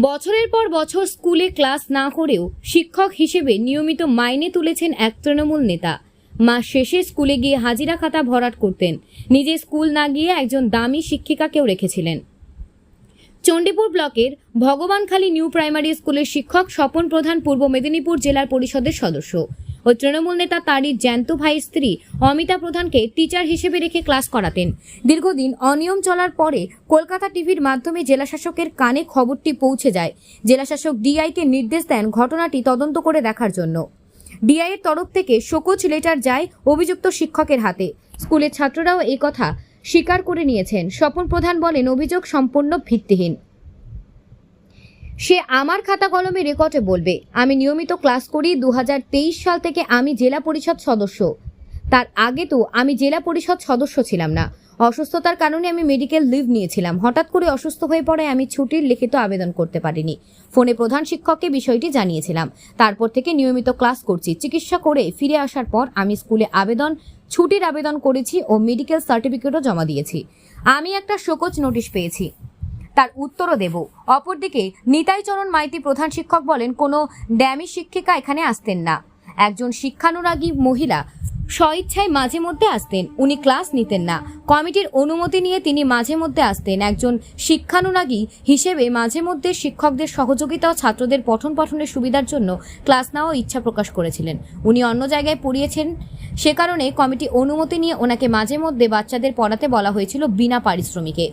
বছরের পর বছর স্কুলে ক্লাস না করেও শিক্ষক হিসেবে নিয়মিত মাইনে তুলেছেন এক তৃণমূল নেতা। মাস শেষে স্কুলে গিয়ে হাজিরা খাতা ভরাট করতেন। নিজে স্কুল না গিয়ে একজন দামি শিক্ষিকাকেও রেখেছিলেন। চণ্ডীপুর ব্লকের ভগবানখালী নিউ প্রাইমারি স্কুলের শিক্ষক স্বপন প্রধান পূর্ব মেদিনীপুর জেলার পরিষদের সদস্য। ও তৃণমূল নেতা তারই জ্যান্ত ভাইয়ের স্ত্রী অমিতা প্রধানকে টিচার হিসেবে রেখে ক্লাস করাতেন। দীর্ঘদিন অনিয়ম চলার পরে কলকাতা টিভির মাধ্যমে জেলাশাসকের কানে খবরটি পৌঁছে যায়। জেলাশাসক ডিআইকে নির্দেশ দেন ঘটনাটি তদন্ত করে দেখার জন্য। ডিআইয়ের তরফ থেকে শোকজ লেটার যায় অভিযুক্ত শিক্ষকের হাতে। স্কুলের ছাত্ররাও এই কথা স্বীকার করে নিয়েছেন। স্বপন প্রধান বলেন, অভিযোগ সম্পূর্ণ ভিত্তিহীন। সে আমার খাতা কলমে রেকর্ডে বলবে, আমি নিয়মিত ক্লাস করি দু হাজার তেইশ সাল থেকে আমি জেলা পরিষদ সদস্য। তার আগে তো আমি জেলা পরিষদ সদস্য ছিলাম না। অসুস্থতার কারণে আমি মেডিকেল লিভ নিয়েছিলাম। হঠাৎ করে অসুস্থ হয়ে পড়ায় আমি ছুটির লিখিত আবেদন করতে পারিনি। ফোনে প্রধান শিক্ষককে বিষয়টি জানিয়েছিলাম। তারপর থেকে নিয়মিত ক্লাস করছি। চিকিৎসা করে ফিরে আসার পর আমি স্কুলে আবেদন, ছুটির আবেদন করেছি ও মেডিকেল সার্টিফিকেটও জমা দিয়েছি। আমি একটা শোকজ নোটিশ পেয়েছি। তার উত্তরও দেব। অপরদিকে, নিতাই চরণ মাইতি প্রধান শিক্ষক বলেন, কোনো ড্যামি শিক্ষিকা এখানে আসতেন না। একজন শিক্ষানুরাগী মহিলা স্বইচ্ছায় মাঝে মধ্যে আসতেন, উনি ক্লাস নিতেন না। কমিটির অনুমতি নিয়ে তিনি মাঝে মধ্যে আসতেন। একজন শিক্ষানুরাগী হিসেবে মাঝে মধ্যে শিক্ষকদের সহযোগিতা ও ছাত্রদের পঠন পঠনের সুবিধার জন্য ক্লাস নেওয়ার ইচ্ছা প্রকাশ করেছিলেন। উনি অন্য জায়গায় পড়িয়েছেন। সে কারণে কমিটি অনুমতি নিয়ে ওনাকে মাঝে মধ্যে বাচ্চাদের পড়াতে বলা হয়েছিল বিনা পারিশ্রমিকে।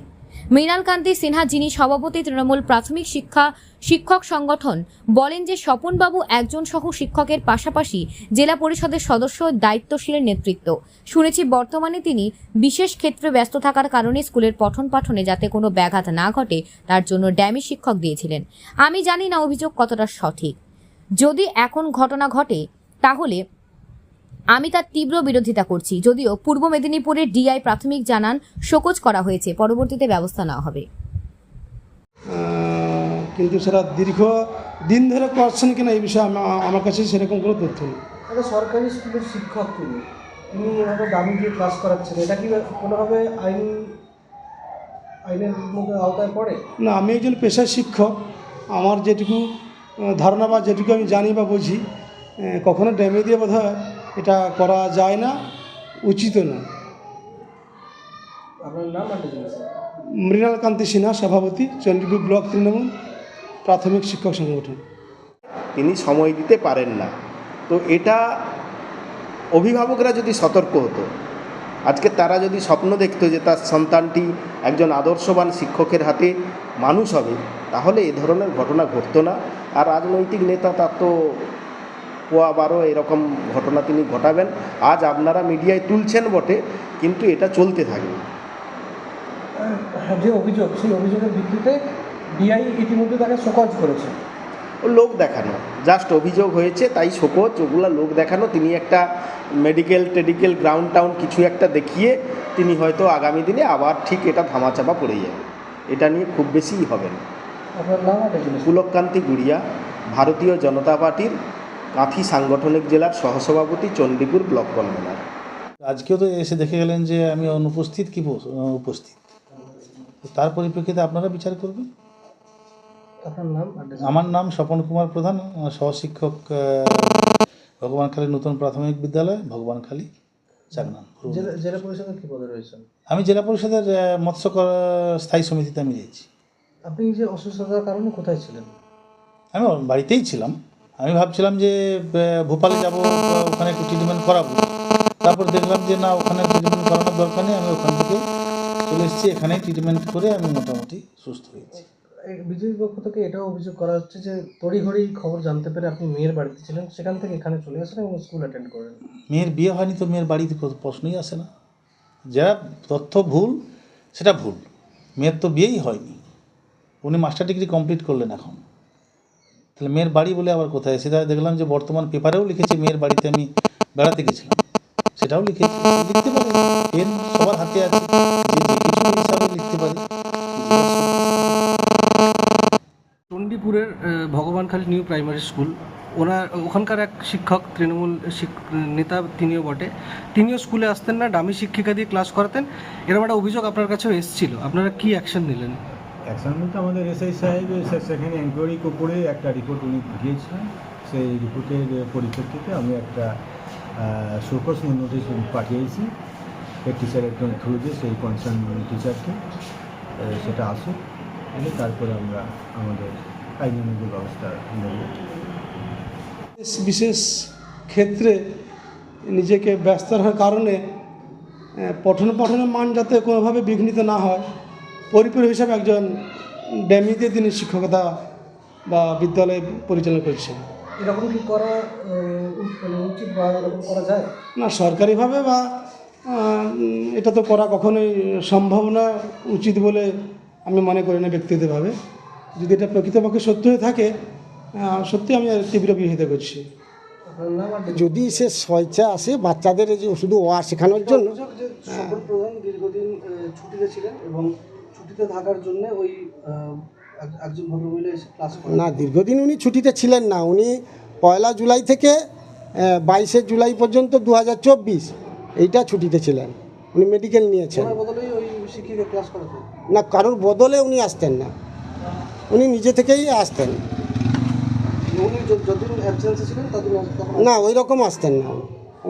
মৃণাল কান্তি সিনহা যিনি সভাপতি তৃণমূল প্রাথমিক শিক্ষা শিক্ষক সংগঠন বলেন যে স্বপনবাবু একজন সহ শিক্ষকের পাশাপাশি জেলা পরিষদের সদস্য দায়িত্বশীলের নেতৃত্ব। শুনেছি বর্তমানে তিনি বিশেষ ক্ষেত্রে ব্যস্ত থাকার কারণে স্কুলের পঠন পাঠনে যাতে কোনো ব্যাঘাত না ঘটে, তার জন্য ড্যামি শিক্ষক দিয়েছিলেন। আমি জানি না অভিযোগ কতটা সঠিক। যদি এখন ঘটনা ঘটে, তাহলে আমি তার তীব্র বিরোধিতা করছি যদিও পূর্ব মেদিনীপুরের ডিআই প্রাথমিক জানান শোকজ করা হয়েছে পরবর্তীতে ব্যবস্থা নেওয়া হবে। কিন্তু সেটা দীর্ঘ দিন ধরে করছেন কিনা এই বিষয়ে আমার কাছে সেরকম কোনো তথ্য নেই। একটা সরকারি স্কুলের শিক্ষক তিনি তিনি এভাবে দাবি দিয়ে ক্লাস করাচ্ছেন এটা কি কোনোভাবে আইন আইনের মধ্যে আওতায় পড়ে? না আমি একজন পেশার শিক্ষক আমার যেটুকু ধারণা বা যেটুকু আমি জানি বা বুঝি কখনো ড্যামে দিয়ে বোধ এটা করা যায় না উচিত না। মৃণাল কান্তি সিনহা সভাপতি চণ্ডীপুর ব্লক তৃণমূল প্রাথমিক শিক্ষক সংগঠন। তিনি সময় দিতে পারেন না। তো এটা অভিভাবকরা যদি সতর্ক হতো আজকে তারা যদি স্বপ্ন দেখতো যে তার সন্তানটি একজন আদর্শবান শিক্ষকের হাতে মানুষ হবে তাহলে এ ধরনের ঘটনা ঘটতো না। আর রাজনৈতিক নেতা তার তো পোয়া বারো এরকম ঘটনা তিনি ঘটাবেন। আজ আপনারা মিডিয়ায় তুলছেন বটে কিন্তু এটা চলতে থাকবে। যে অভিযোগ সেই অভিযোগের ভিত্তিতে ডিআই ইতিমধ্যে তাকে শোকজ করেছে। ও লোক দেখানো জাস্ট অভিযোগ হয়েছে তাই শোকজ ওগুলা লোক দেখানো তিনি একটা মেডিকেল টেডিকেল গ্রাউন্ড টাউন কিছু একটা দেখিয়ে তিনি হয়তো আগামী দিনে আবার ঠিক এটা ধামাচাপা পড়ে যাবে। এটা নিয়ে খুব বেশিই হবে না। পুলককান্তি গুড়িয়া ভারতীয় জনতা পার্টির কাঁথি সাংগঠনিক জেলার সহসভাপতি চণ্ডীপুর ব্লক কনভেনার। আজকেও তো এসে দেখে গেলেন যে আমি অনুপস্থিত কি উপস্থিত তো তার পরিপ্রেক্ষিতে আপনারা বিচার করবেন? আমার নাম স্বপন কুমার প্রধান সহশিক্ষক ভগবানখালী নতুন প্রাথমিক বিদ্যালয় ভগবানখালী চাকনান জেলা জেলা পরিষদের কি পদে রয়েছেন? আমি জেলা পরিষদের মৎস্য স্থায়ী সমিতিতে আমি রয়েছি। আপনি যে অসুস্থতার কারণে কোথায় ছিলেন? আমি বাড়িতেই ছিলাম। আমি ভাবছিলাম যে ভোপালে যাব ওখানে একটু ট্রিটমেন্ট করাবো। তারপর দেখলাম যে না ওখানে ট্রিটমেন্ট করানোর দরকার নেই আমি ওখান থেকে চলে এসেছি এখানেই ট্রিটমেন্ট করে আমি মোটামুটি সুস্থ হয়েছি। বিজেপির পক্ষ থেকে এটাও অভিযোগ করা হচ্ছে যে তড়িঘড়ি খবর জানতে পেরে আপনি মেয়ের বাড়িতে ছিলেন সেখান থেকে এখানে চলে আসেন এবং স্কুল অ্যাটেন্ড করেন। মেয়ের বিয়ে হয়নি তো মেয়ের বাড়িতে প্রশ্নই আসে না। যারা তথ্য ভুল সেটা ভুল। মেয়ের তো বিয়েই হয়নি। উনি মাস্টার ডিগ্রি কমপ্লিট করলেন এখন। তাহলে মেয়ের বাড়ি বলে আবার কোথায়? সেটা দেখলাম যে বর্তমান পেপারেও লিখেছে মেয়ের বাড়িতে আমি বেড়াতে গেছিলাম। সেটাও লিখেছে। লিখতে পারে। পেন সবার হাতে আছে। লিখতে পারে। চণ্ডীপুরের ভগবানখালী নিউ প্রাইমারি স্কুল ওনার ওখানকার এক শিক্ষক, তৃণমূল নেতা তিনিও বটে। তিনিও স্কুলে আসতেন না, ডামি শিক্ষিকা দিয়ে ক্লাস করাতেন। এরকম একটা অভিযোগ আপনার কাছেও এসেছিল। আপনারা কি অ্যাকশন নিলেন? অ্যাকশন বলতে আমাদের এসআই সাহেব সেখানে এনকোয়ারি করে একটা রিপোর্ট উনি পাঠিয়েছিলেন সেই রিপোর্টের পরিপ্রেক্ষিতে আমি একটা শোকস নোটিশ পাঠিয়েছি। হেড টিচারের থ্রু দিয়ে সেই কনসার্ন টিচারকে সেটা আসুক। এলে তারপরে আমরা আমাদের আইনানুগ ব্যবস্থা নেব। বিশেষ ক্ষেত্রে নিজেকে ব্যস্ত রাখার কারণে পঠন পাঠনের মান যাতে কোনোভাবে বিঘ্নিত না হয় পরিপূরক হিসাবে একজন ড্যামি দিয়ে তিনি শিক্ষকতা বা বিদ্যালয় পরিচালনা করছেন। এরকম কি করা মানে উচিত বা এরকম করা যায়? না সরকারিভাবে বা এটা তো করা কখনোই সম্ভব না উচিত বলে আমি মনে করি না ব্যক্তিগতভাবে। যদি এটা প্রকৃতপক্ষে সত্য হয়ে থাকে সত্যি আমি তীব্র বিরোধিতা করছি। যদি সে স্বেচ্ছা আসে বাচ্চাদের যে শুধু ওয়া শেখানোর জন্য প্রধান দীর্ঘদিন ছুটিতে ছিলেন এবং ছুটিতে থাকার জন্য ওই একজন ভদ্রমহিলা এসে ক্লাস না দীর্ঘদিন উনি ছুটিতে ছিলেন না। উনি পয়লা জুলাই থেকে বাইশে জুলাই পর্যন্ত দুহাজার চব্বিশ এইটা ছুটিতে ছিলেন। উনি মেডিকেল নিয়েছেন। না কারোর বদলে উনি আসতেন না। উনি নিজে থেকেই আসতেন। না ওই রকম আসতেন না।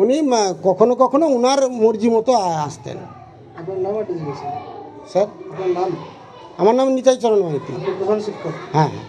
উনি কখনো কখনো উনার মর্জি মতো আসতেন। আপনার নাম স্যার? নাম আমার নাম নিতাই চরণ মাইতি শিক্ষক। হ্যাঁ হ্যাঁ।